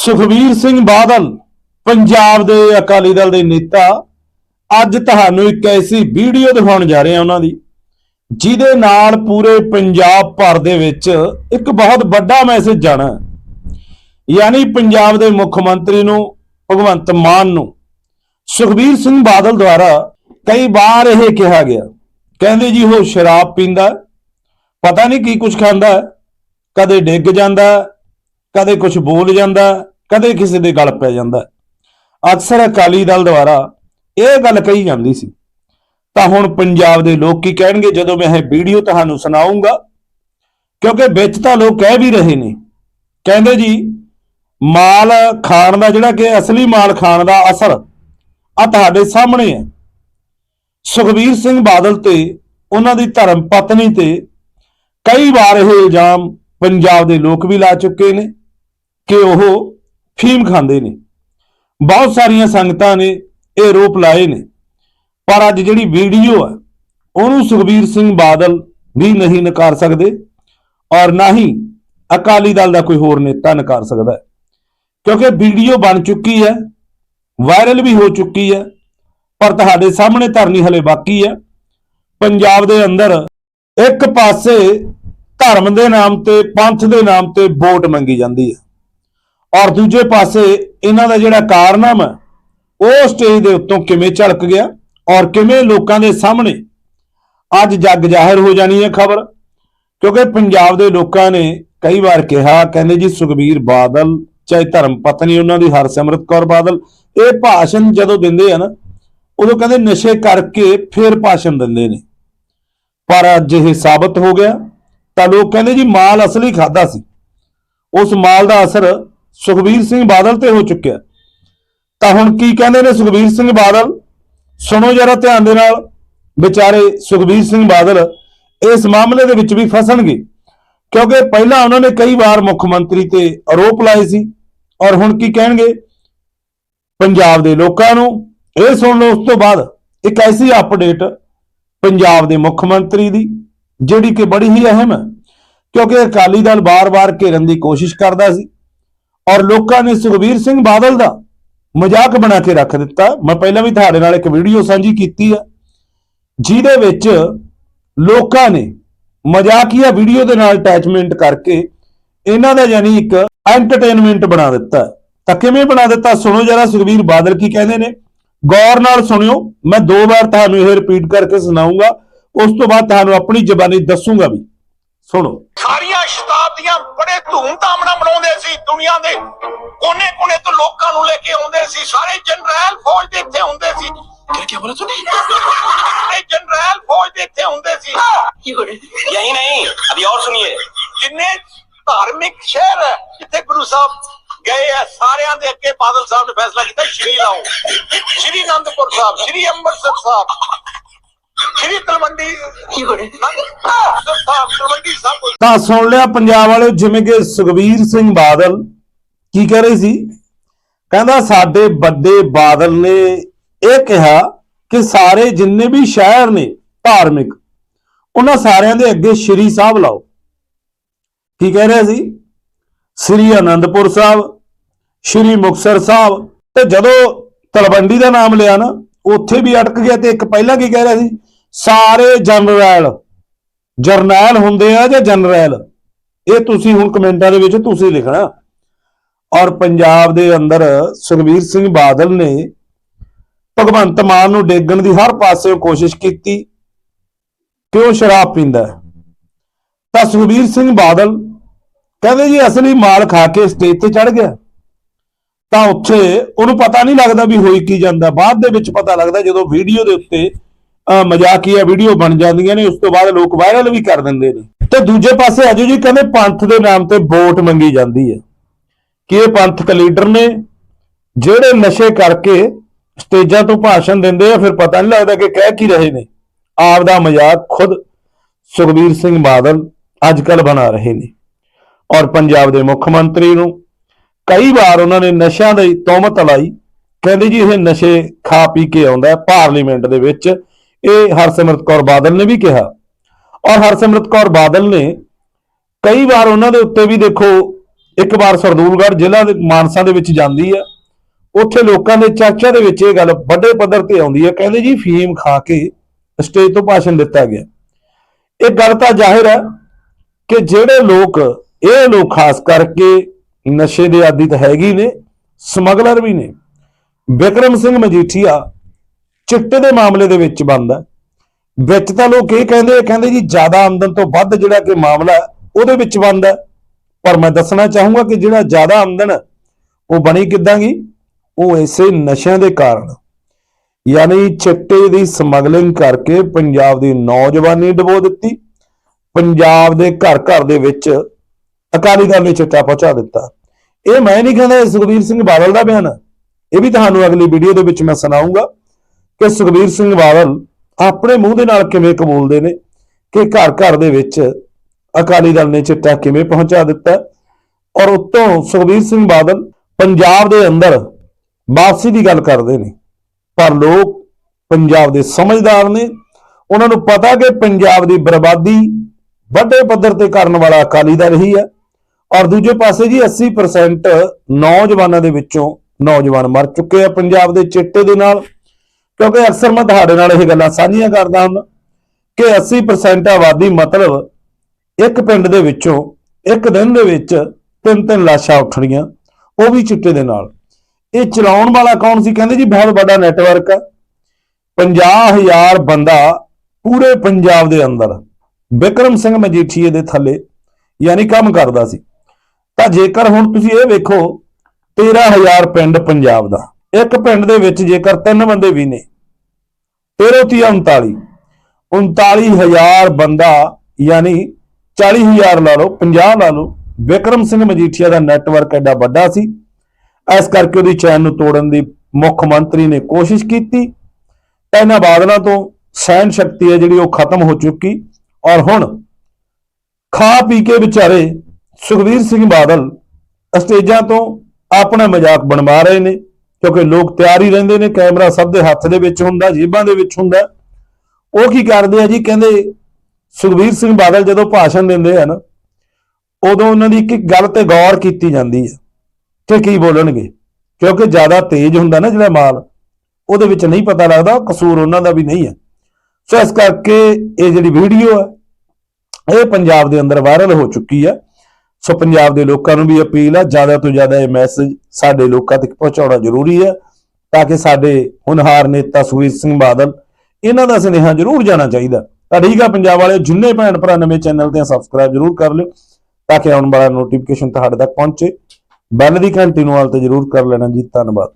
ਸੁਖਬੀਰ ਸਿੰਘ ਬਾਦਲ ਪੰਜਾਬ ਦੇ ਅਕਾਲੀ ਦਲ ਦੇ ਨੇਤਾ ਅੱਜ ਤੁਹਾਨੂੰ ਇੱਕ ਐਸੀ ਵੀਡੀਓ ਦਿਖਾਉਣ ਜਾ ਰਹੇ ਹਾਂ ਉਹਨਾਂ ਦੀ ਜਿਹਦੇ ਨਾਲ ਪੂਰੇ ਪੰਜਾਬ ਭਰ ਦੇ ਵਿੱਚ ਇੱਕ ਬਹੁਤ ਵੱਡਾ ਮੈਸੇਜ ਜਾਣਾ ਯਾਨੀ ਪੰਜਾਬ ਦੇ ਮੁੱਖ ਮੰਤਰੀ ਨੂੰ ਭਗਵੰਤ ਮਾਨ ਨੂੰ ਸੁਖਬੀਰ ਸਿੰਘ ਬਾਦਲ ਦੁਆਰਾ ਕਈ ਵਾਰ ਇਹ ਕਿਹਾ ਗਿਆ ਕਹਿੰਦੇ ਜੀ ਉਹ ਸ਼ਰਾਬ ਪੀਂਦਾ ਪਤਾ ਨਹੀਂ ਕੀ ਕੁਝ ਖਾਂਦਾ ਹੈ, ਕਦੇ ਡਿੱਗ ਜਾਂਦਾ ਹੈ, ਕਦੇ ਕੁਝ ਬੋਲ ਜਾਂਦਾ, ਕਦੇ ਕਿਸੇ ਦੇ ਗਲ ਪੈ ਜਾਂਦਾ। ਅਕਸਰ ਅਕਾਲੀ ਦਲ ਦੁਆਰਾ ਇਹ ਗੱਲ ਕਹੀ ਜਾਂਦੀ ਸੀ। ਤਾਂ ਹੁਣ ਪੰਜਾਬ ਦੇ ਲੋਕ ਕੀ ਕਹਿਣਗੇ? ਜਦੋਂ ਮੈਂ ਇਹ ਵੀਡੀਓ ਤੁਹਾਨੂੰ ਸੁਣਾਉਂਗਾ ਕਿਉਂਕਿ ਵਿੱਚ ਤਾਂ ਲੋਕ ਕਹਿ ਵੀ ਰਹੇ ਨੇ। ਕਹਿੰਦੇ ਜੀ, ਮਾਲ ਖਾਣ ਦਾ ਜਿਹੜਾ ਕਿ ਅਸਲੀ ਮਾਲ ਖਾਣ ਦਾ ਅਸਰ ਆ ਤੁਹਾਡੇ ਸਾਹਮਣੇ ਹੈ। ਸੁਖਬੀਰ ਸਿੰਘ ਬਾਦਲ ਤੇ ਉਹਨਾਂ ਦੀ ਧਰਮ ਪਤਨੀ ਤੇ ਕਈ ਵਾਰ ਇਹ ਇਲਜ਼ਾਮ ਪੰਜਾਬ ਦੇ ਲੋਕ ਵੀ ਲਾ ਚੁੱਕੇ ਨੇ। ਕਿ ਉਹ ਫੀਮ ਖਾਂਦੇ ਨੇ। ਬਹੁਤ ਸਾਰੀਆਂ ਸੰਗਤਾਂ ਨੇ ਇਹ ਰੋਪ ਲਾਏ ਨੇ। ਪਰ ਅੱਜ ਜਿਹੜੀ ਵੀਡੀਓ ਹੈ ਉਹਨੂੰ ਸੁਖਬੀਰ ਸਿੰਘ ਬਾਦਲ ਵੀ ਨਹੀਂ ਨਕਾਰ ਸਕਦੇ ਔਰ ਨਾ ਹੀ ਅਕਾਲੀ ਦਲ ਦਾ ਕੋਈ ਹੋਰ ਨੇਤਾ ਨਕਾਰ ਸਕਦਾ ਕਿਉਂਕਿ ਵੀਡੀਓ ਬਣ ਚੁੱਕੀ ਹੈ, ਵਾਇਰਲ ਵੀ ਹੋ ਚੁੱਕੀ ਹੈ, ਪਰ ਤੁਹਾਡੇ ਸਾਹਮਣੇ ਧਰਨੀ ਹਲੇ ਬਾਕੀ ਹੈ। ਪੰਜਾਬ ਦੇ ਅੰਦਰ ਇੱਕ ਪਾਸੇ ਧਰਮ ਦੇ ਨਾਮ ਤੇ ਪੰਥ ਦੇ ਨਾਮ ਤੇ ਵੋਟ ਮੰਗੀ ਜਾਂਦੀ ਹੈ। ਔਰ ਦੂਜੇ ਪਾਸੇ ਇਹਨਾਂ ਦਾ ਜਿਹੜਾ ਕਾਰਨਾਮਾ, ਉਹ ਸਟੇਜ ਦੇ ਉੱਤੋਂ ਕਿਵੇਂ ਝਲਕ ਗਿਆ ਔਰ ਕਿਵੇਂ ਲੋਕਾਂ ਦੇ ਸਾਹਮਣੇ ਅੱਜ ਜੱਗ ਜ਼ਾਹਿਰ ਹੋ ਜਾਣੀ ਹੈ ਖਬਰ? ਕਿਉਂਕਿ ਪੰਜਾਬ ਦੇ ਲੋਕਾਂ ਨੇ ਕਈ ਵਾਰ ਕਿਹਾ, ਕਹਿੰਦੇ ਜੀ ਸੁਖਬੀਰ ਬਾਦਲ ਚਾਹੇ ਧਰਮ ਪਤਨੀ ਉਹਨਾਂ ਦੀ, ਹਰਸਿਮਰਤ ਕੌਰ ਬਾਦਲ, ਇਹ ਭਾਸ਼ਣ ਜਦੋਂ ਦਿੰਦੇ ਆ ਨਾ, ਉਦੋਂ ਕਹਿੰਦੇ ਨਸ਼ੇ ਕਰਕੇ ਫਿਰ ਭਾਸ਼ਣ ਦਿੰਦੇ ਨੇ। ਪਰ ਅੱਜ ਇਹ ਸਾਬਤ ਹੋ ਗਿਆ ਤਾਂ ਲੋਕ ਕਹਿੰਦੇ ਜੀ ਮਾਲ ਅਸਲੀ ਖਾਦਾ ਸੀ। ਉਸ ਮਾਲ ਦਾ ਅਸਰ ਸੁਖਬੀਰ ਸਿੰਘ ਬਾਦਲ ਤੇ ਹੋ ਚੁੱਕਿਆ। ਤਾਂ ਹੁਣ ਕੀ ਕਹਿੰਦੇ ਨੇ ਸੁਖਬੀਰ ਸਿੰਘ ਬਾਦਲ? ਸੁਣੋ ਜਰਾ ਧਿਆਨ ਦੇ ਨਾਲ। ਵਿਚਾਰੇ ਸੁਖਬੀਰ ਸਿੰਘ ਬਾਦਲ ਇਸ ਮਾਮਲੇ ਦੇ ਵਿੱਚ ਵੀ ਫਸਣਗੇ। ਕਿਉਂਕਿ ਪਹਿਲਾਂ ਉਹਨਾਂ ਨੇ ਕਈ ਵਾਰ ਮੁੱਖ ਮੰਤਰੀ ਤੇ ਆਰੋਪ ਲਾਏ ਸੀ ਔਰ ਹੁਣ ਕੀ ਕਹਿਣਗੇ? ਪੰਜਾਬ ਦੇ ਲੋਕਾਂ ਨੂੰ। ਇਹ ਸੁਣ ਲਓ ਉਸ ਤੋਂ ਬਾਅਦ ਇੱਕ ਐਸੀ ਅਪਡੇਟ ਪੰਜਾਬ ਦੇ ਮੁੱਖ ਮੰਤਰੀ ਦੀ, ਜਿਹੜੀ ਕਿ ਬੜੀ ਹੀ ਅਹਿਮ ਹੈ। ਕਿਉਂਕਿ ਅਕਾਲੀ ਦਲ ਬਾਰ-ਬਾਰ ਘੇਰਨ ਦੀ ਕੋਸ਼ਿਸ਼ ਕਰਦਾ ਸੀ। ਔਰ ਲੋਕਾਂ ਨੇ ਸੁਖਬੀਰ ਸਿੰਘ ਬਾਦਲ ਦਾ ਮਜ਼ਾਕ ਬਣਾ ਕੇ ਰੱਖ ਦਿੱਤਾ। ਮੈਂ ਪਹਿਲਾਂ ਵੀ ਤੁਹਾਡੇ ਨਾਲ ਇੱਕ ਵੀਡੀਓ ਸਾਂਝੀ ਕੀਤੀ ਆ, ਜਿਹਦੇ ਵਿੱਚ ਲੋਕਾਂ ਨੇ ਮਜ਼ਾਕੀਆ ਵੀਡੀਓ ਦੇ ਨਾਲ ਅਟੈਚਮੈਂਟ ਕਰਕੇ ਇਹਨਾਂ ਦਾ ਯਾਨੀ ਇੱਕ ਐਂਟਰਟੇਨਮੈਂਟ ਬਣਾ ਦਿੱਤਾ। ਤਾਂ ਕਿਵੇਂ ਬਣਾ ਦਿੱਤਾ? ਸੁਣੋ ਜਰਾ ਸੁਖਬੀਰ ਬਾਦਲ ਕੀ ਕਹਿੰਦੇ ਨੇ। ਗੌਰ ਨਾਲ ਸੁਣਿਓ, ਮੈਂ ਦੋ ਵਾਰ ਤੁਹਾਨੂੰ ਇਹ ਰਿਪੀਟ ਕਰਕੇ ਸੁਣਾਉਂਗਾ ਉਸ ਤੋਂ ਬਾਅਦ ਤੁਹਾਨੂੰ ਆਪਣੀ ਜ਼ਬਾਨੀ ਦੱਸੂਗਾ ਵੀ। ਸੁਣੋ। ਸਾਰੀਆਂ ਸ਼ਤਾਬਦੀਆਂ ਬੜੇ ਧੂਮਧਾਮ ਨਾਲ ਮਨਾਉਂਦੇ ਸੀ ਦੁਨੀਆ ਦੇ। ਕੋਨੇ-ਕੋਨੇ ਤੋਂ ਲੋਕਾਂ ਨੂੰ ਲੈ ਕੇ ਆਉਂਦੇ ਸੀ। ਸਾਰੇ ਜਨਰਲ ਫੌਜ ਦੇ ਇੱਥੇ ਹੁੰਦੇ ਸੀ। ਕਿਆ ਕਿਆ ਬੋਲਾ ਤੂੰ ਸਾਰੇ ਜਨਰਲ ਫੌਜ ਦੇ ਇੱਥੇ ਹੁੰਦੇ ਸੀ। ਯਹੀ ਨਹੀਂ ਅਭੀ ਹੋਰ ਸੁਣੀਏ। ਜਿੰਨੇ ਧਾਰਮਿਕ ਸ਼ਹਿਰ ਹੈ ਜਿੱਥੇ ਗੁਰੂ ਸਾਹਿਬ ਗਏ ਆ ਸਾਰਿਆਂ ਦੇ ਅੱਗੇ ਬਾਦਲ ਸਾਹਿਬ ਨੇ ਫੈਸਲਾ ਕੀਤਾ ਸ਼੍ਰੀ ਲਾਓ ਸ਼੍ਰੀ ਅਨੰਦਪੁਰ ਸਾਹਿਬ ਸ਼੍ਰੀ ਅੰਮ੍ਰਿਤਸਰ ਸਾਹਿਬ। ਤਲਵੰਡੀ ਤਲਵੰਡੀ ਤਾਂ ਸੁਣ ਲਿਆ ਪੰਜਾਬ ਵਾਲਿਓ ਜਿਵੇਂ ਕਿ ਸੁਖਬੀਰ ਸਿੰਘ ਬਾਦਲ ਕੀ ਕਹਿ ਰਹੇ ਸੀ? ਕਹਿੰਦਾ ਸਾਡੇ ਵੱਡੇ ਬਾਦਲ ਨੇ ਇਹ ਕਿਹਾ ਕਿ ਸਾਰੇ ਜਿੰਨੇ ਵੀ ਸ਼ਹਿਰ ਨੇ ਧਾਰਮਿਕ ਉਹਨਾਂ ਸਾਰਿਆਂ ਦੇ ਅੱਗੇ ਸ਼੍ਰੀ ਸਾਹਿਬ ਲਾਓ। ਕੀ ਕਹਿ ਰਿਹਾ ਸੀ? ਸ੍ਰੀ ਅਨੰਦਪੁਰ ਸਾਹਿਬ ਸ਼੍ਰੀ ਮੁਕਤਸਰ ਸਾਹਿਬ ਤੇ ਜਦੋਂ ਤਲਵੰਡੀ ਦਾ ਨਾਮ ਲਿਆ ਨਾ ਉੱਥੇ ਵੀ ਅਟਕ ਗਿਆ ਤੇ ਇੱਕ ਪਹਿਲਾਂ ਕੀ ਕਹਿ ਰਿਹਾ ਸੀ? ਸਾਰੇ ਜਨਰਲ ਜਰਨੈਲ ਹੁੰਦੇ ਆ ਜਾਂ ਜਨਰਲ? ਇਹ ਤੁਸੀਂ ਹੁਣ ਕਮੈਂਟਾਂ ਦੇ ਵਿੱਚ ਤੁਸੀਂ ਲਿਖਣਾ। ਔਰ ਪੰਜਾਬ ਦੇ ਅੰਦਰ ਸੁਖਬੀਰ ਸਿੰਘ ਬਾਦਲ ਨੇ ਭਗਵੰਤ ਮਾਨ ਨੂੰ ਡੇਗਣ ਦੀ ਹਰ ਪਾਸੇ ਕੋਸ਼ਿਸ਼ ਕੀਤੀ। ਕਿ ਉਹ ਸ਼ਰਾਬ ਪੀਂਦਾ ਤਾਂ ਸੁਖਬੀਰ ਸਿੰਘ ਬਾਦਲ ਕਹਿੰਦੇ ਜੀ, ਅਸਲੀ ਮਾਲ ਖਾ ਕੇ ਸਟੇਜ ਤੇ ਚੜ ਗਿਆ। ਤਾਂ ਉੱਥੇ ਉਹਨੂੰ ਪਤਾ ਨਹੀਂ ਲੱਗਦਾ ਵੀ ਹੋਈ ਕੀ ਜਾਂਦਾ। ਬਾਅਦ ਦੇ ਵਿੱਚ ਪਤਾ ਲੱਗਦਾ ਜਦੋਂ ਵੀਡੀਓ ਦੇ ਉੱਤੇ ਮਜ਼ਾਕੀਆ ਵੀਡੀਓ ਬਣ ਜਾਂਦੀਆਂ ਨੇ, ਉਸ ਤੋਂ ਬਾਅਦ ਲੋਕ ਵਾਇਰਲ ਵੀ ਕਰ ਦਿੰਦੇ ਨੇ। ਤੇ ਦੂਜੇ ਪਾਸੇ ਆਜੋ ਜੀ ਕਹਿੰਦੇ ਪੰਥ ਦੇ ਨਾਮ ਤੇ ਵੋਟ ਮੰਗੀ ਜਾਂਦੀ ਹੈ। ਕਿ ਇਹ ਪੰਥਕ ਲੀਡਰ ਨੇ, ਜਿਹੜੇ ਨਸ਼ੇ ਕਰਕੇ ਸਟੇਜਾਂ ਤੋਂ ਭਾਸ਼ਣ ਦਿੰਦੇ ਆ, ਫਿਰ ਪਤਾ ਨਹੀਂ ਲੱਗਦਾ ਕਿ ਕਹਿ ਕੀ ਰਹੇ ਨੇ। ਆਪ ਦਾ ਮਜ਼ਾਕ ਖੁਦ ਸੁਖਬੀਰ ਸਿੰਘ ਬਾਦਲ ਅੱਜ ਕੱਲ ਬਣਾ ਰਹੇ ਨੇ। ਔਰ ਪੰਜਾਬ ਦੇ ਮੁੱਖ ਮੰਤਰੀ ਨੂੰ ਕਈ ਵਾਰ ਉਹਨਾਂ ਨੇ ਨਸ਼ਿਆਂ ਦੀ ਤੋਮਤ ਲਾਈ। ਕਹਿੰਦੇ ਜੀ ਇਹ ਨਸ਼ੇ ਖਾ ਪੀ ਕੇ ਆਉਂਦਾ ਪਾਰਲੀਮੈਂਟ ਦੇ ਵਿੱਚ ਇਹ ਹਰਸਿਮਰਤ ਕੌਰ ਬਾਦਲ ਨੇ ਵੀ ਕਿਹਾ। ਔਰ ਹਰਸਿਮਰਤ ਕੌਰ ਬਾਦਲ ਨੇ ਕਈ ਵਾਰ ਉਹਨਾਂ ਦੇ ਉੱਤੇ ਵੀ ਦੇਖੋ, ਇੱਕ ਵਾਰ ਸਰਦੂਲਗੜ੍ਹ ਜ਼ਿਲ੍ਹਾ ਦੇ ਮਾਨਸਾ ਦੇ ਵਿੱਚ ਜਾਂਦੀ ਆ। ਉੱਥੇ ਲੋਕਾਂ ਦੇ ਚਰਚਾ ਦੇ ਵਿੱਚ ਇਹ ਗੱਲ ਵੱਡੇ ਪੱਧਰ ਤੇ ਆਉਂਦੀ ਹੈ ਕਹਿੰਦੇ ਜੀ ਫੀਮ ਖਾ ਕੇ ਸਟੇਜ ਤੋਂ ਭਾਸ਼ਣ ਦਿੱਤਾ ਗਿਆ। ਇਹ ਗੱਲ ਤਾਂ ਜ਼ਾਹਿਰ ਹੈ ਕਿ ਜਿਹੜੇ ਲੋਕ, ਇਹ ਲੋਕ ਖਾਸ ਕਰਕੇ ਨਸ਼ੇ ਦੇ ਆਦੀ ਤਾਂ ਹੈਗੀ ਨੇ, ਸਮਗਲਰ ਵੀ ਨੇ। ਵਿਕਰਮ ਸਿੰਘ ਮਜੀਠੀਆ ਚਿੱਟੇ ਦੇ ਮਾਮਲੇ ਦੇ ਵਿੱਚ ਬੰਦਾ ਵਿੱਚ ਤਾਂ ਲੋਕ ਇਹ ਕਹਿੰਦੇ ਆ, ਕਹਿੰਦੇ ਜੀ ਜ਼ਿਆਦਾ ਆਮਦਨ ਤੋਂ ਵੱਧ ਜਿਹੜਾ ਕਿ ਮਾਮਲਾ ਉਹਦੇ ਵਿੱਚ ਬੰਦਾ ਪਰ ਮੈਂ ਦੱਸਣਾ ਚਾਹੂੰਗਾ ਕਿ ਜਿਹੜਾ ਜ਼ਿਆਦਾ ਆਮਦਨ ਉਹ ਬਣੀ ਕਿੱਦਾਂ ਗਈ? ਉਹ ਇਸੇ ਨਸ਼ਿਆਂ ਦੇ ਕਾਰਨ। ਯਾਨੀ ਚਿੱਟੇ ਦੀ ਸਮਗਲਿੰਗ ਕਰਕੇ ਪੰਜਾਬ ਦੀ ਨੌਜਵਾਨੀ ਡਬੋ ਦਿੱਤੀ। ਪੰਜਾਬ ਦੇ ਘਰ ਘਰ ਦੇ ਵਿੱਚ ਅਕਾਲੀ ਦਲ ਨੇ ਚਿੱਟਾ ਪਹੁੰਚਾ ਦਿੱਤਾ। ਇਹ ਮੈਂ ਨਹੀਂ ਕਹਿੰਦਾ ਸੁਖਬੀਰ ਸਿੰਘ ਬਾਦਲ ਦਾ ਬਿਆਨ ਇਹ ਵੀ ਤੁਹਾਨੂੰ ਅਗਲੀ ਵੀਡੀਓ ਦੇ ਵਿੱਚ ਮੈਂ ਸੁਣਾਉਂਗਾ ਕਿ ਸੁਖਬੀਰ ਸਿੰਘ ਬਾਦਲ ਆਪਣੇ ਮੂੰਹ ਦੇ ਨਾਲ ਕਿਵੇਂ ਕਬੂਲਦੇ ਨੇ ਕਿ ਘਰ ਘਰ ਦੇ ਵਿੱਚ ਅਕਾਲੀ ਦਲ ਨੇ ਚਿੱਟਾ ਕਿਵੇਂ ਪਹੁੰਚਾ ਦਿੱਤਾ? ਔਰ ਉਤੋਂ ਸੁਖਬੀਰ ਸਿੰਘ ਬਾਦਲ ਪੰਜਾਬ ਦੇ ਅੰਦਰ ਵਾਪਸੀ ਦੀ ਗੱਲ ਕਰਦੇ ਨੇ। ਪਰ ਲੋਕ ਪੰਜਾਬ ਦੇ ਸਮਝਦਾਰ ਨੇ। ਉਹਨਾਂ ਨੂੰ ਪਤਾ ਕਿ ਪੰਜਾਬ ਦੀ ਬਰਬਾਦੀ ਵੱਡੇ ਪੱਧਰ ਤੇ ਕਰਨ ਵਾਲਾ ਅਕਾਲੀ ਦਲ ਹੀ ਹੈ। ਔਰ ਦੂਜੇ ਪਾਸੇ ਜੀ 80% ਨੌਜਵਾਨਾਂ ਦੇ ਵਿੱਚੋਂ ਨੌਜਵਾਨ ਮਰ ਚੁੱਕੇ ਆ ਪੰਜਾਬ ਦੇ ਚਿੱਟੇ ਦੇ ਨਾਲ। ਕਿਉਂਕਿ ਅਕਸਰ ਮੈਂ ਤੁਹਾਡੇ ਨਾਲ ਇਹ ਗੱਲਾਂ ਸਾਂਝੀਆਂ ਕਰਦਾ ਹੁੰਦਾ। ਕਿ 80% ਆਬਾਦੀ ਮਤਲਬ ਇੱਕ ਪਿੰਡ ਦੇ ਵਿੱਚੋਂ ਇੱਕ ਦਿਨ ਦੇ ਵਿੱਚ ਤਿੰਨ ਤਿੰਨ ਲਾਸ਼ਾਂ ਉੱਠਣੀਆਂ, ਉਹ ਵੀ ਚਿੱਟੇ ਦੇ ਨਾਲ। ਇਹ ਚਲਾਉਣ ਵਾਲਾ ਕੌਣ ਸੀ? ਕਹਿੰਦੇ ਜੀ ਬਹੁਤ ਵੱਡਾ ਨੈਟਵਰਕ ਆ। 50000 ਬੰਦਾ ਪੂਰੇ ਪੰਜਾਬ ਦੇ ਅੰਦਰ, ਵਿਕਰਮ ਸਿੰਘ ਮਜੀਠੀਏ ਦੇ ਥੱਲੇ ਯਾਨੀ ਕੰਮ ਕਰਦਾ ਸੀ। ਤਾਂ ਜੇਕਰ ਹੁਣ ਤੁਸੀਂ ਇਹ ਵੇਖੋ 13000 ਪਿੰਡ ਪੰਜਾਬ ਦਾ। ਇੱਕ ਪਿੰਡ ਦੇ ਵਿੱਚ ਜੇਕਰ ਤਿੰਨ ਬੰਦੇ ਵੀ ਨੇ 13 ਤੀਆ 39 39000 ਬੰਦਾ, ਯਾਨੀ 40000 ਲਾ ਲਓ 50 ਲਾ ਲਓ, ਵਿਕਰਮ ਸਿੰਘ ਮਜੀਠੀਆ ਦਾ ਨੈਟਵਰਕ ਐਡਾ ਵੱਡਾ ਸੀ। ਇਸ ਕਰਕੇ ਉਹਦੀ ਚੈਨ ਨੂੰ ਤੋੜਨ ਦੀ ਮੁੱਖ ਮੰਤਰੀ ਨੇ ਕੋਸ਼ਿਸ਼ ਕੀਤੀ। ਤਾਂ ਇਹਨਾਂ ਬਾਦਲਾਂ ਤੋਂ ਸਹਿਣ ਸ਼ਕਤੀ ਹੈ ਜਿਹੜੀ ਉਹ ਖਤਮ ਹੋ ਚੁੱਕੀ। ਔਰ ਹੁਣ ਖਾ ਪੀ ਕੇ ਵਿਚਾਰੇ ਸੁਖਵੀਰ ਸਿੰਘ ਬਾਦਲ ਸਟੇਜਾਂ ਤੋਂ ਆਪਣਾ ਮਜ਼ਾਕ ਬਣਵਾ ਰਹੇ ਨੇ। ਕਿਉਂਕਿ ਲੋਕ ਤਿਆਰ ਹੀ ਰਹਿੰਦੇ ਨੇ, ਕੈਮਰਾ ਸਭ ਦੇ ਹੱਥ ਦੇ ਵਿੱਚ ਹੁੰਦਾ, ਜੇਬਾਂ ਦੇ ਵਿੱਚ ਹੁੰਦਾ। ਉਹ ਕੀ ਕਰਦੇ ਆ ਜੀ? ਕਹਿੰਦੇ ਸੁਖਬੀਰ ਸਿੰਘ ਬਾਦਲ ਜਦੋਂ ਭਾਸ਼ਣ ਦਿੰਦੇ ਆ ਨਾ ਉਦੋਂ ਉਹਨਾਂ ਦੀ ਇੱਕ ਇੱਕ ਗੱਲ ਤੇ ਗੌਰ ਕੀਤੀ ਜਾਂਦੀ ਹੈ ਕਿ ਕੀ ਬੋਲਣਗੇ। ਕਿਉਂਕਿ ਜ਼ਿਆਦਾ ਤੇਜ਼ ਹੁੰਦਾ ਨਾ ਜਿਹੜਾ ਮਾਲ, ਉਹਦੇ ਵਿੱਚ ਨਹੀਂ ਪਤਾ ਲੱਗਦਾ ਕਸੂਰ ਉਹਨਾਂ ਦਾ ਵੀ ਨਹੀਂ ਹੈ। ਸੋ ਇਸ ਕਰਕੇ ਇਹ ਜਿਹੜੀ ਵੀਡੀਓ ਹੈ, ਇਹ ਪੰਜਾਬ ਦੇ ਅੰਦਰ ਵਾਇਰਲ ਹੋ ਚੁੱਕੀ ਹੈ। ਸੋ ਪੰਜਾਬ ਦੇ ਲੋਕਾਂ ਨੂੰ ਵੀ ਅਪੀਲ ਆ, ਜ਼ਿਆਦਾ ਤੋਂ ਜ਼ਿਆਦਾ ਇਹ ਮੈਸੇਜ ਸਾਡੇ ਲੋਕਾਂ ਤੱਕ ਪਹੁੰਚਾਉਣਾ ਜ਼ਰੂਰੀ ਹੈ ਤਾਂ ਕਿ ਸਾਡੇ ਹੁਨਹਾਰ ਨੇਤਾ ਸੁਖਬੀਰ ਸਿੰਘ ਬਾਦਲ ਇਹਨਾਂ ਦਾ ਸੁਨੇਹਾ ਜ਼ਰੂਰ ਜਾਣਾ ਚਾਹੀਦਾ। ਤਾਂ ਠੀਕ ਆ ਪੰਜਾਬ ਵਾਲੇ ਜਿੰਨੇ ਭੈਣ ਭਰਾ ਨਵੇਂ ਚੈਨਲ ਤੇ ਸਬਸਕ੍ਰਾਈਬ ਜ਼ਰੂਰ ਕਰ ਲਿਓ, ਤਾਂ ਕਿ ਆਉਣ ਵਾਲਾ ਨੋਟੀਫਿਕੇਸ਼ਨ ਤੁਹਾਡੇ ਤੱਕ ਪਹੁੰਚੇ। ਬੈਲ ਦੀ ਘੰਟੀ ਨੂੰ ਹਾਲ ਤੇ ਜ਼ਰੂਰ ਕਰ ਲੈਣਾ ਜੀ, ਧੰਨਵਾਦ।